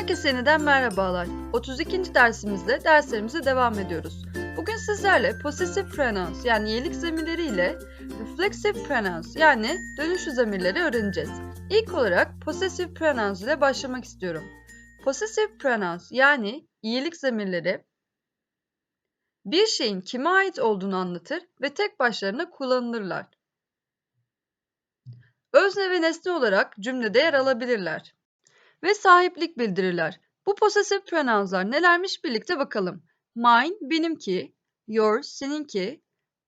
Herkese yeniden merhabalar. 32. dersimizde derslerimize devam ediyoruz. Bugün sizlerle possessive pronouns yani iyilik zamirleri ile reflexive pronouns yani dönüşü zamirleri öğreneceğiz. İlk olarak possessive pronouns ile başlamak istiyorum. Possessive pronouns yani iyilik zamirleri bir şeyin kime ait olduğunu anlatır ve tek başlarına kullanılırlar. Özne ve nesne olarak cümlede yer alabilirler ve sahiplik bildirirler. Bu possessive pronouns'lar nelermiş birlikte bakalım. Mine benimki, yours seninki,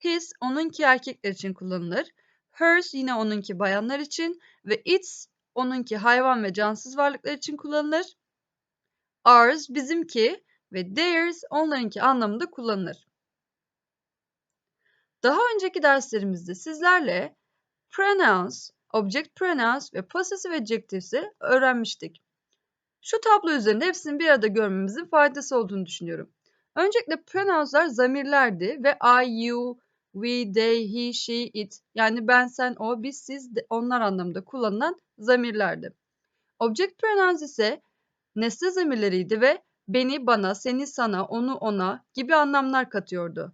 his onunki erkekler için kullanılır, hers yine onunki bayanlar için ve its onunki hayvan ve cansız varlıklar için kullanılır. Ours bizimki ve theirs onlarınki anlamında kullanılır. Daha önceki derslerimizde sizlerle pronouns, object pronouns ve possessive adjectives'i öğrenmiştik. Şu tablo üzerinde hepsini bir arada görmemizin faydası olduğunu düşünüyorum. Öncelikle pronounslar zamirlerdi ve I, you, we, they, he, she, it yani ben, sen, o, biz, siz, onlar anlamında kullanılan zamirlerdi. Object pronouns ise nesne zamirleriydi ve beni, bana, seni, sana, onu, ona gibi anlamlar katıyordu.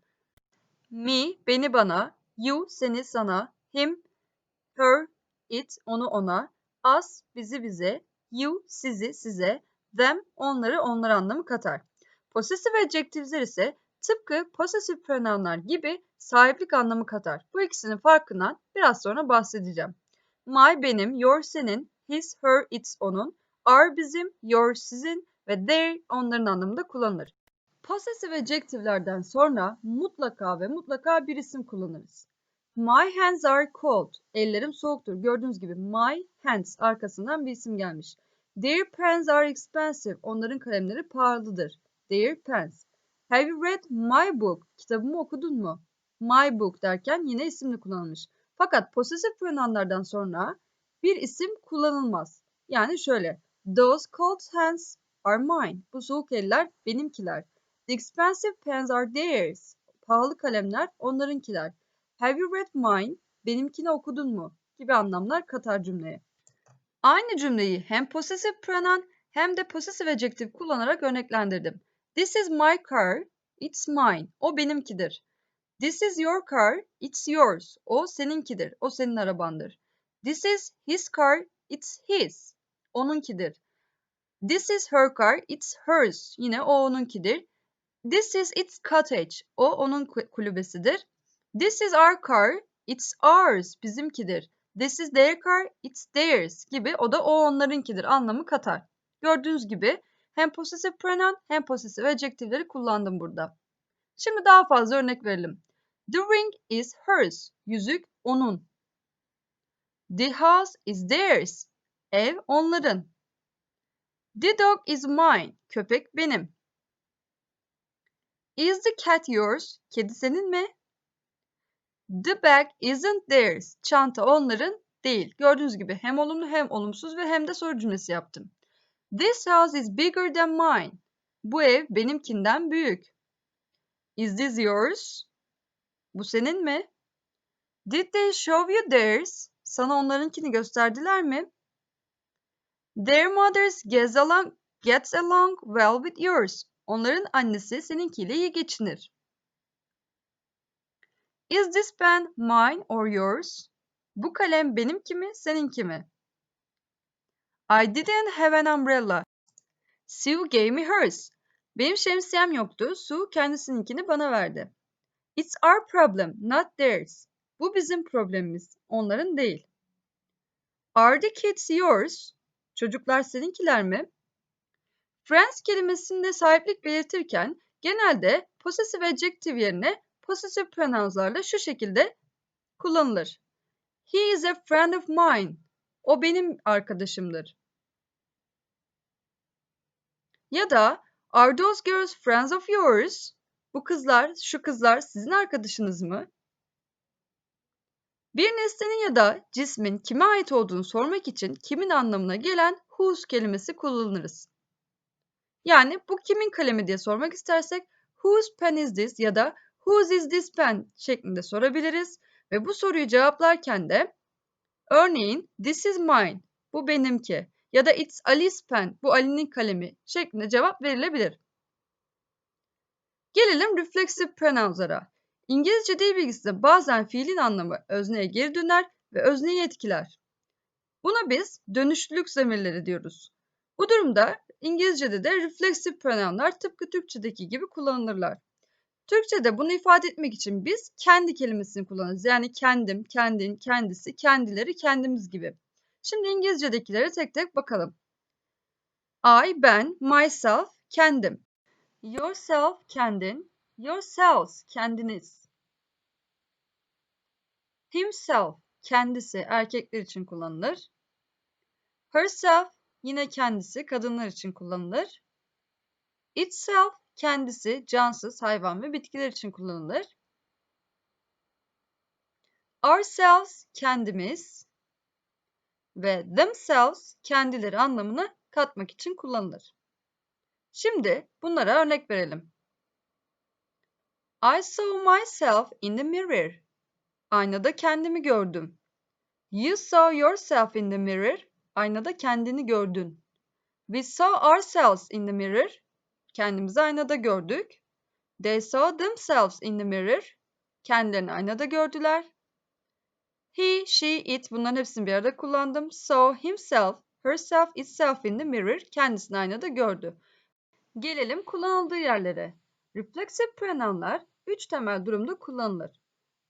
Me, beni, bana, you, seni, sana, him, her, it, onu, ona, us, bizi, bize, you sizi size, them onları onlar anlamı katar. Possessive adjectives'ler ise tıpkı possessive pronounlar gibi sahiplik anlamı katar. Bu ikisinin farkından biraz sonra bahsedeceğim. My benim, your senin, his, her, its onun, our bizim, your sizin ve their onların anlamında kullanılır. Possessive adjective'lerden sonra mutlaka ve mutlaka bir isim kullanırız. My hands are cold. Ellerim soğuktur. Gördüğünüz gibi my hands arkasından bir isim gelmiş. Their pens are expensive. Onların kalemleri pahalıdır. Their pens. Have you read my book? Kitabımı okudun mu? My book derken yine isimli kullanılmış. Fakat possessive pronounlardan sonra bir isim kullanılmaz. Yani şöyle. Those cold hands are mine. Bu soğuk eller benimkiler. The expensive pens are theirs. Pahalı kalemler onlarınkiler. Have you read mine? Benimkini okudun mu? gibi anlamlar katar cümleye. Aynı cümleyi hem possessive pronoun hem de possessive adjective kullanarak örneklendirdim. This is my car, it's mine. O benimkidir. This is your car, it's yours. O seninkidir. O senin arabandır. This is his car, it's his. Onunkidir. This is her car, it's hers. Yine o onunkidir. This is its cottage. O onun kulübesidir. This is our car. It's ours. Bizimkidir. This is their car. It's theirs gibi o da o onlarınkidir anlamı katar. Gördüğünüz gibi hem possessive pronoun hem possessive adjective'leri kullandım burada. Şimdi daha fazla örnek verelim. The ring is hers. Yüzük onun. The house is theirs. Ev onların. The dog is mine. Köpek benim. Is the cat yours? Kedi senin mi? The bag isn't theirs. Çanta onların değil. Gördüğünüz gibi hem olumlu hem olumsuz ve hem de soru cümlesi yaptım. This house is bigger than mine. Bu ev benimkinden büyük. Is this yours? Bu senin mi? Did they show you theirs? Sana onlarınkini gösterdiler mi? Their mothers gets along, gets along well with yours. Onların annesi seninkiyle iyi geçinir. Is this pen mine or yours? Bu kalem benimki mi, seninki mi? I didn't have an umbrella. Sue gave me hers. Benim şemsiyem yoktu. Sue kendisininkini bana verdi. It's our problem, not theirs. Bu bizim problemimiz, onların değil. Are the kids yours? Çocuklar seninkiler mi? Friends kelimesinde sahiplik belirtirken genelde possessive adjective yerine possessive pronounslarla şu şekilde kullanılır. He is a friend of mine. O benim arkadaşımdır. Ya da Are those girls friends of yours? Bu kızlar, şu kızlar sizin arkadaşınız mı? Bir nesnenin ya da cismin kime ait olduğunu sormak için kimin anlamına gelen whose kelimesi kullanırız. Yani bu kimin kalemi diye sormak istersek whose pen is this ya da Whose is this pen şeklinde sorabiliriz ve bu soruyu cevaplarken de örneğin this is mine bu benimki ya da it's Ali's pen, bu Ali'nin kalemi şeklinde cevap verilebilir. Gelelim reflexive pronouns'lara. İngilizce dil bilgisinde bazen fiilin anlamı özneye geri döner ve özneyi etkiler. Buna biz dönüşlülük zamirleri diyoruz. Bu durumda İngilizce'de de reflexive pronounlar tıpkı Türkçedeki gibi kullanılırlar. Türkçe'de bunu ifade etmek için biz kendi kelimesini kullanırız. Yani kendim, kendin, kendisi, kendileri, kendimiz gibi. Şimdi İngilizce'dekilere tek tek bakalım. I, ben, myself, kendim. Yourself, kendin. Yourselves, kendiniz. Himself, kendisi, erkekler için kullanılır. Herself, yine kendisi, kadınlar için kullanılır. Itself, kendisi, cansız, hayvan ve bitkiler için kullanılır. Ourselves, kendimiz ve themselves, kendileri anlamını katmak için kullanılır. Şimdi bunlara örnek verelim. I saw myself in the mirror. Aynada kendimi gördüm. You saw yourself in the mirror. Aynada kendini gördün. We saw ourselves in the mirror. Kendimizi aynada gördük. They saw themselves in the mirror. Kendilerini aynada gördüler. He, she, it bunların hepsini bir arada kullandım. Saw himself, herself, itself in the mirror. Kendisini aynada gördü. Gelelim kullanıldığı yerlere. Reflexive pronounlar üç temel durumda kullanılır.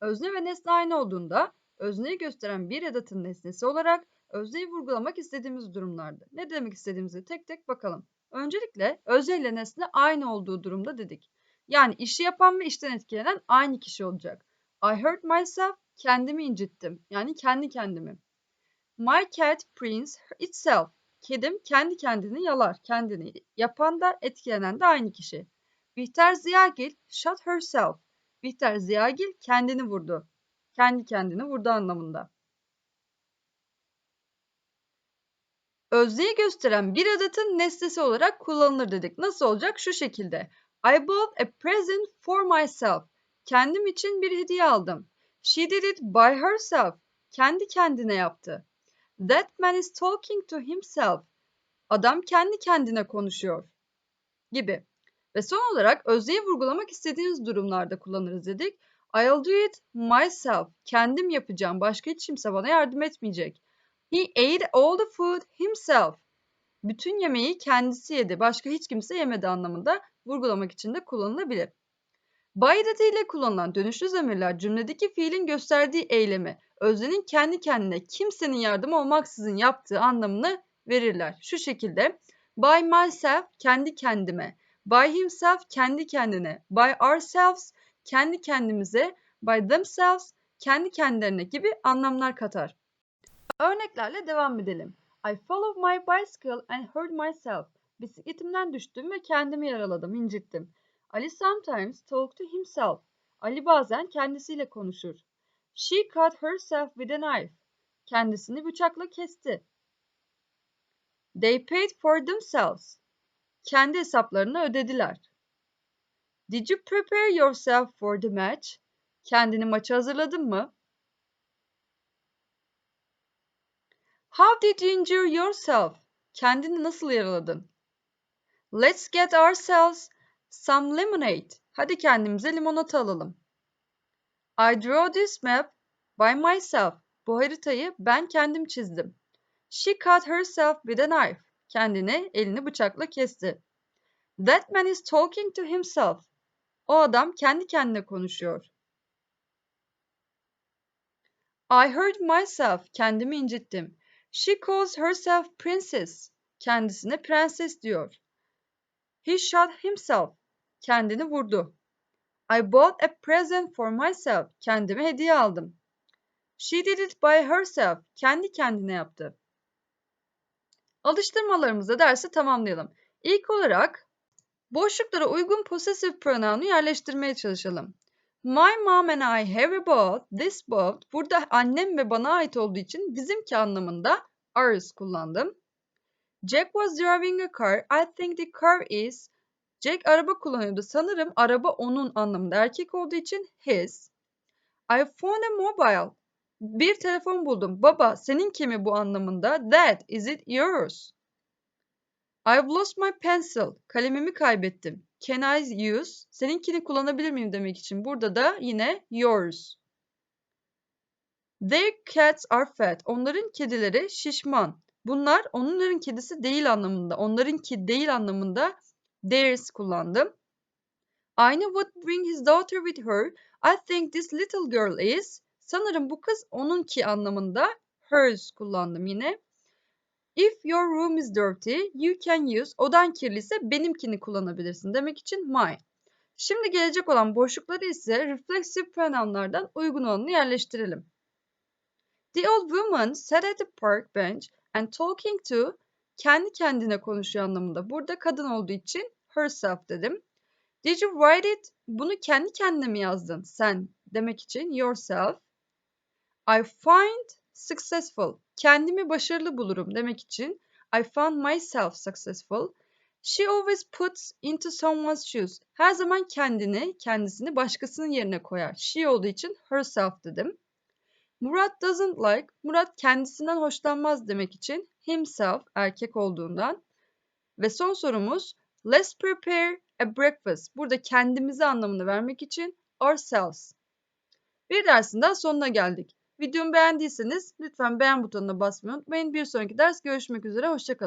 Özne ve nesne aynı olduğunda özneyi gösteren bir edatın nesnesi olarak özneyi vurgulamak istediğimiz durumlarda. Ne demek istediğimizi tek tek bakalım. Öncelikle özne ile nesne aynı olduğu durumda dedik. Yani işi yapan ve işten etkilenen aynı kişi olacak. I hurt myself, kendimi incittim. Yani kendi kendimi. My cat prints itself. Kedim kendi kendini yalar, kendini. Yapan da etkilenen de aynı kişi. Bihter Ziyagil shot herself. Bihter Ziyagil kendini vurdu. Kendi kendini vurdu anlamında. Özneyi gösteren bir adatın nesnesi olarak kullanılır dedik. Nasıl olacak? Şu şekilde. I bought a present for myself. Kendim için bir hediye aldım. She did it by herself. Kendi kendine yaptı. That man is talking to himself. Adam kendi kendine konuşuyor. Gibi. Ve son olarak özneyi vurgulamak istediğiniz durumlarda kullanırız dedik. I'll do it myself. Kendim yapacağım. Başka hiç kimse bana yardım etmeyecek. He ate all the food himself. Bütün yemeği kendisi yedi. Başka hiç kimse yemedi anlamında vurgulamak için de kullanılabilir. By ile kullanılan dönüşlü zamirler cümledeki fiilin gösterdiği eylemi öznenin kendi kendine kimsenin yardımı olmaksızın yaptığı anlamını verirler. Şu şekilde by myself kendi kendime, by himself kendi kendine, by ourselves kendi kendimize, by themselves kendi kendilerine gibi anlamlar katar. Örneklerle devam edelim. I fell off my bicycle and hurt myself. Bisikletimden düştüm ve kendimi yaraladım, incittim. Ali sometimes talk to himself. Ali bazen kendisiyle konuşur. She cut herself with a knife. Kendisini bıçakla kesti. They paid for themselves. Kendi hesaplarını ödediler. Did you prepare yourself for the match? Kendini maça hazırladın mı? How did you injure yourself? Kendini nasıl yaraladın? Let's get ourselves some lemonade. Hadi kendimize limonata alalım. I drew this map by myself. Bu haritayı ben kendim çizdim. She cut herself with a knife. Kendini elini bıçakla kesti. That man is talking to himself. O adam kendi kendine konuşuyor. I hurt myself. Kendimi incittim. She calls herself princess. Kendisine prenses diyor. He shot himself. Kendini vurdu. I bought a present for myself. Kendime hediye aldım. She did it by herself. Kendi kendine yaptı. Alıştırmalarımızda dersi tamamlayalım. İlk olarak boşluklara uygun possessive pronoun'u yerleştirmeye çalışalım. My mom and I have a boat. This boat. Burada annem ve bana ait olduğu için bizimki anlamında ours kullandım. Jack was driving a car. I think the car is. Jack araba kullanıyordu. Sanırım araba onun anlamında erkek olduğu için his. I found a mobile. Bir telefon buldum. Baba, seninki mi bu anlamında? Dad, is it yours? I've lost my pencil. Kalemimi kaybettim. Can I use? Seninkini kullanabilir miyim demek için. Burada da yine yours. Their cats are fat. Onların kedileri şişman. Bunlar onların kedisi değil anlamında. Onlarınki değil anlamında theirs kullandım. Know what bring his daughter with her. I think this little girl is. Sanırım bu kız onunki anlamında hers kullandım yine. If your room is dirty, you can use. Odan kirliyse benimkini kullanabilirsin demek için my. Şimdi gelecek olan boşlukları ise reflexive pronounlardan uygun olanı yerleştirelim. The old woman sat at the park bench and talking to kendi kendine konuşuyor anlamında. Burada kadın olduğu için herself dedim. Did you write it? Bunu kendi kendine mi yazdın sen demek için yourself. I find successful. Kendimi başarılı bulurum demek için I found myself successful. She always puts into someone's shoes. Her zaman kendini, kendisini başkasının yerine koyar. She olduğu için herself dedim. Murat doesn't like. Murat kendisinden hoşlanmaz demek için himself erkek olduğundan. Ve son sorumuz let's prepare a breakfast. Burada kendimizi anlamını vermek için ourselves. Bir dersin daha sonuna geldik. Videomu beğendiyseniz lütfen beğen butonuna basmayı unutmayın. Bir sonraki ders görüşmek üzere. Hoşçakalın.